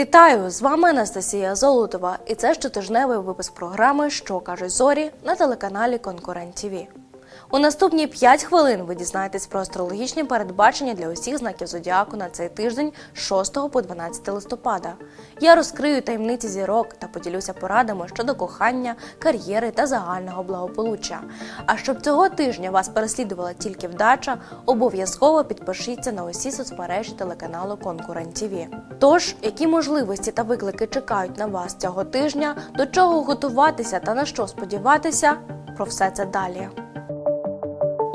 Вітаю! З вами Анастасія Золотова, і це щотижневий випуск програми Що кажуть зорі на телеканалі Конкурент ТІВІ. У наступні 5 хвилин ви дізнаєтесь про астрологічні передбачення для усіх знаків зодіаку на цей тиждень з 6 по 12 листопада. Я розкрию таємниці зірок та поділюся порадами щодо кохання, кар'єри та загального благополуччя. А щоб цього тижня вас переслідувала тільки вдача, обов'язково підпишіться на усі соцмережі телеканалу Конкурент ТІВІ. Тож, які можливості та виклики чекають на вас цього тижня, до чого готуватися та на що сподіватися, про все це далі.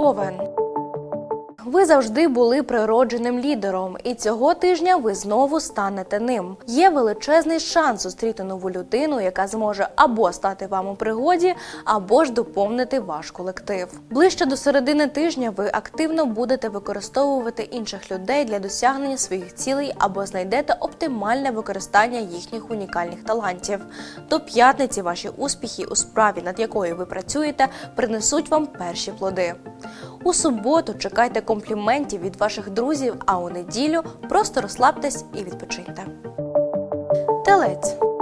Овен. Ви завжди були природженим лідером, і цього тижня ви знову станете ним. Є величезний шанс зустріти нову людину, яка зможе або стати вам у пригоді, або ж доповнити ваш колектив. Ближче до середини тижня ви активно будете використовувати інших людей для досягнення своїх цілей або знайдете оптимальне використання їхніх унікальних талантів. До п'ятниці ваші успіхи у справі, над якою ви працюєте, принесуть вам перші плоди. У суботу чекайте компліментів від ваших друзів, а у неділю просто розслабтесь і відпочиньте. Телець.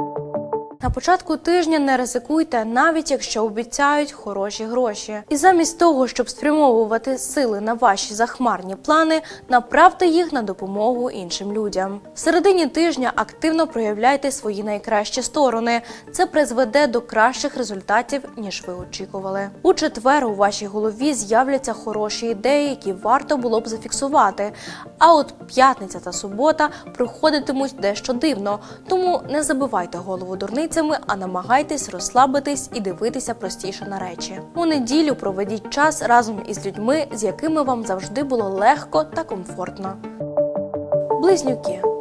На початку тижня не ризикуйте, навіть якщо обіцяють хороші гроші. І замість того, щоб спрямовувати сили на ваші захмарні плани, направте їх на допомогу іншим людям. В середині тижня активно проявляйте свої найкращі сторони. Це призведе до кращих результатів, ніж ви очікували. У четвер у вашій голові з'являться хороші ідеї, які варто було б зафіксувати. А от п'ятниця та субота проходитимуть дещо дивно, тому не забивайте голову дурницями, а намагайтесь розслабитись і дивитися простіше на речі. У неділю проведіть час разом із людьми, з якими вам завжди було легко та комфортно. Близнюки.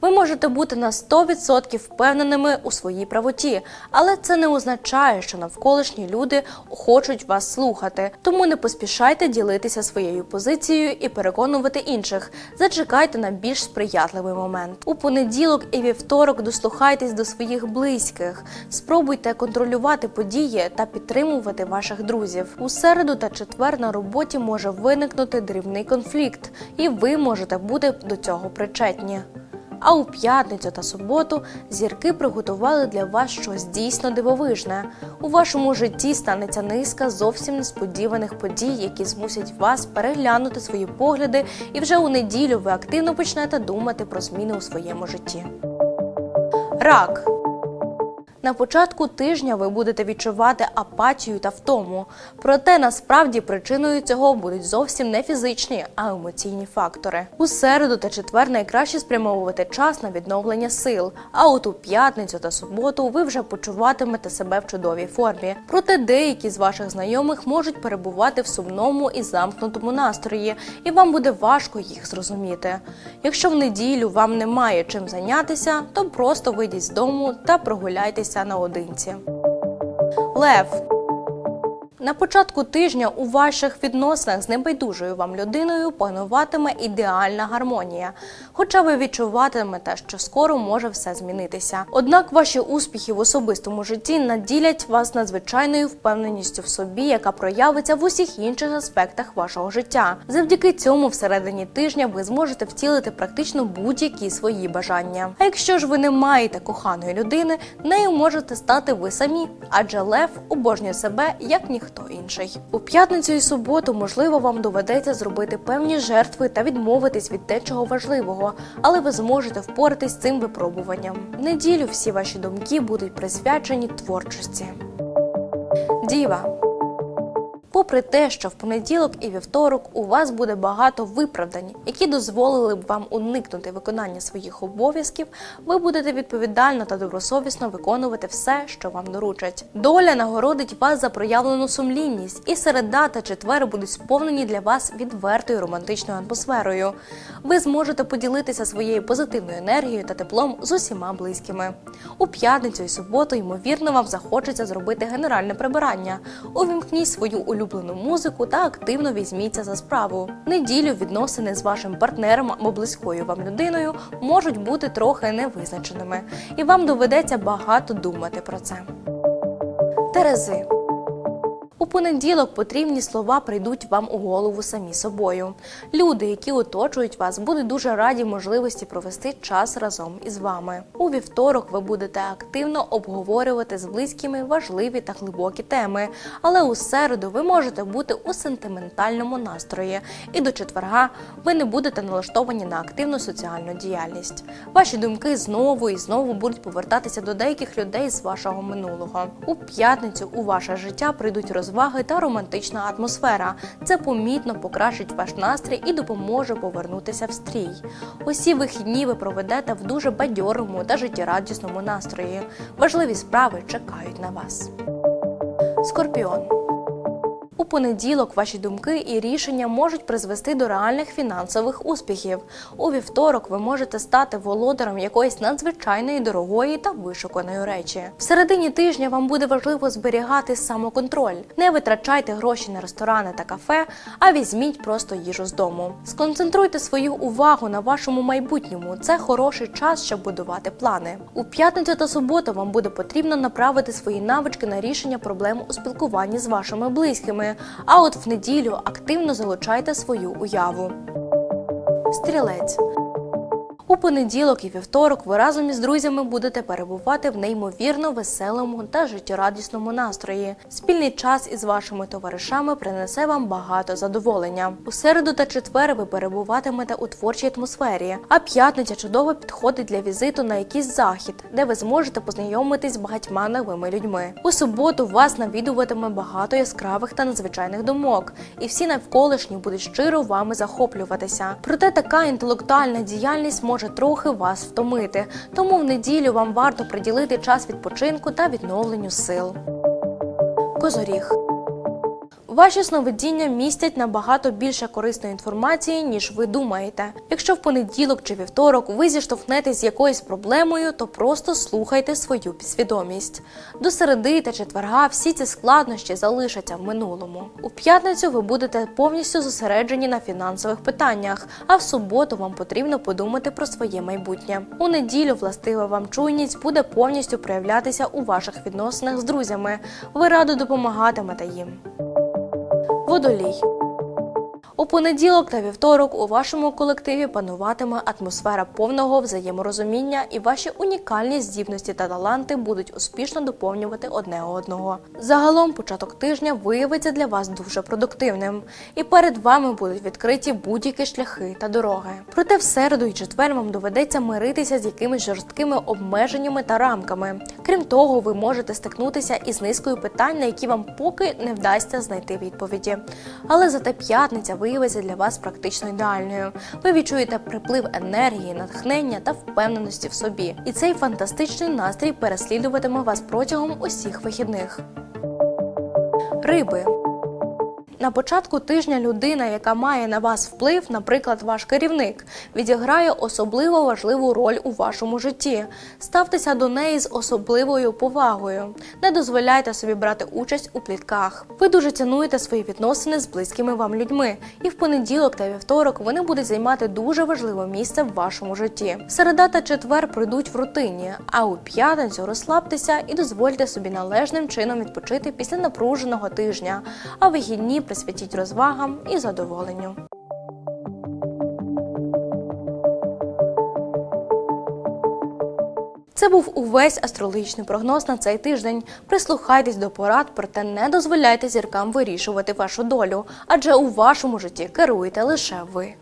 Ви можете бути на 100% впевненими у своїй правоті, але це не означає, що навколишні люди хочуть вас слухати. Тому не поспішайте ділитися своєю позицією і переконувати інших. Зачекайте на більш сприятливий момент. У понеділок і вівторок дослухайтесь до своїх близьких. Спробуйте контролювати події та підтримувати ваших друзів. У середу та четвер на роботі може виникнути дрібний конфлікт, і ви можете бути до цього причетні. А у п'ятницю та суботу зірки приготували для вас щось дійсно дивовижне. У вашому житті станеться низка зовсім несподіваних подій, які змусять вас переглянути свої погляди, і вже у неділю ви активно почнете думати про зміни у своєму житті. Рак. На початку тижня ви будете відчувати апатію та втому. Проте насправді причиною цього будуть зовсім не фізичні, а емоційні фактори. У середу та четвер найкраще спрямовувати час на відновлення сил. А от у п'ятницю та суботу ви вже почуватимете себе в чудовій формі. Проте деякі з ваших знайомих можуть перебувати в сумному і замкнутому настрої, і вам буде важко їх зрозуміти. Якщо в неділю вам немає чим зайнятися, то просто вийдіть з дому та прогуляйтеся наодинці. Лев. На початку тижня у ваших відносинах з небайдужою вам людиною пануватиме ідеальна гармонія, хоча ви відчуватимете, що скоро може все змінитися. Однак ваші успіхи в особистому житті наділять вас надзвичайною впевненістю в собі, яка проявиться в усіх інших аспектах вашого життя. Завдяки цьому, всередині тижня, ви зможете втілити практично будь-які свої бажання. А якщо ж ви не маєте коханої людини, нею можете стати ви самі, адже лев обожнює себе як ніхто інший. У п'ятницю і суботу, можливо, вам доведеться зробити певні жертви та відмовитись від дечого важливого, але ви зможете впоратись з цим випробуванням. В неділю всі ваші думки будуть присвячені творчості. Діва. Попри те, що в понеділок і вівторок у вас буде багато виправдань, які дозволили б вам уникнути виконання своїх обов'язків, ви будете відповідально та добросовісно виконувати все, що вам доручать. Доля нагородить вас за проявлену сумлінність, і середа та четвер будуть сповнені для вас відвертою романтичною атмосферою. Ви зможете поділитися своєю позитивною енергією та теплом з усіма близькими. У п'ятницю і суботу, ймовірно, вам захочеться зробити генеральне прибирання. Увімкніть свою улюблену музику та активно візьміться за справу. Неділю відносини з вашим партнером або близькою вам людиною можуть бути трохи невизначеними, і вам доведеться багато думати про це. Терези. У понеділок потрібні слова прийдуть вам у голову самі собою. Люди, які оточують вас, будуть дуже раді можливості провести час разом із вами. У вівторок ви будете активно обговорювати з близькими важливі та глибокі теми, але у середу ви можете бути у сентиментальному настрої, і до четверга ви не будете налаштовані на активну соціальну діяльність. Ваші думки знову і знову будуть повертатися до деяких людей з вашого минулого. У п'ятницю у ваше життя прийдуть розваги та романтична атмосфера. Це помітно покращить ваш настрій і допоможе повернутися в стрій. Усі вихідні ви проведете в дуже бадьорому та життєрадісному настрої. Важливі справи чекають на вас. Скорпіон. У понеділок ваші думки і рішення можуть призвести до реальних фінансових успіхів. У вівторок ви можете стати володарем якоїсь надзвичайної дорогої та вишуканої речі. В середині тижня вам буде важливо зберігати самоконтроль. Не витрачайте гроші на ресторани та кафе, а візьміть просто їжу з дому. Сконцентруйте свою увагу на вашому майбутньому. Це хороший час, щоб будувати плани. У п'ятницю та суботу вам буде потрібно направити свої навички на рішення проблем у спілкуванні з вашими близькими. А от в неділю активно залучайте свою уяву. Стрілець. У понеділок і вівторок ви разом із друзями будете перебувати в неймовірно веселому та життєрадісному настрої. Спільний час із вашими товаришами принесе вам багато задоволення. У середу та четвер ви перебуватимете у творчій атмосфері, а п'ятниця чудово підходить для візиту на якийсь захід, де ви зможете познайомитись з багатьма новими людьми. У суботу вас навідуватиме багато яскравих та надзвичайних думок, і всі навколишні будуть щиро вами захоплюватися. Проте така інтелектуальна діяльність може трохи вас втомити, тому в неділю вам варто приділити час відпочинку та відновленню сил. Козоріг. Ваші сновидіння містять набагато більше корисної інформації, ніж ви думаєте. Якщо в понеділок чи вівторок ви зіштовхнетесь з якоюсь проблемою, то просто слухайте свою підсвідомість. До середи та четверга всі ці складнощі залишаться в минулому. У п'ятницю ви будете повністю зосереджені на фінансових питаннях, а в суботу вам потрібно подумати про своє майбутнє. У неділю властива вам чуйність буде повністю проявлятися у ваших відносинах з друзями. Ви радо допомагатимете їм. tudo-lhe. У понеділок та вівторок у вашому колективі пануватиме атмосфера повного взаєморозуміння, і ваші унікальні здібності та таланти будуть успішно доповнювати одне одного. Загалом початок тижня виявиться для вас дуже продуктивним, і перед вами будуть відкриті будь-які шляхи та дороги. Проте в середу і четвер вам доведеться миритися з якимись жорсткими обмеженнями та рамками. Крім того, ви можете стикнутися із низкою питань, на які вам поки не вдасться знайти відповіді. Але зате п'ятниця виявиться для вас практично ідеальною. Ви відчуєте приплив енергії, натхнення та впевненості в собі. І цей фантастичний настрій переслідуватиме вас протягом усіх вихідних. Риби. На початку тижня людина, яка має на вас вплив, наприклад, ваш керівник, відіграє особливо важливу роль у вашому житті. Ставтеся до неї з особливою повагою. Не дозволяйте собі брати участь у плітках. Ви дуже цінуєте свої відносини з близькими вам людьми, і в понеділок та вівторок вони будуть займати дуже важливе місце в вашому житті. Середа та четвер пройдуть в рутині, а у п'ятницю розслабтеся і дозвольте собі належним чином відпочити після напруженого тижня, а вихідні присвятіть розвагам і задоволенню. Це був увесь астрологічний прогноз на цей тиждень. Прислухайтесь до порад, проте не дозволяйте зіркам вирішувати вашу долю, адже у вашому житті керуєте лише ви.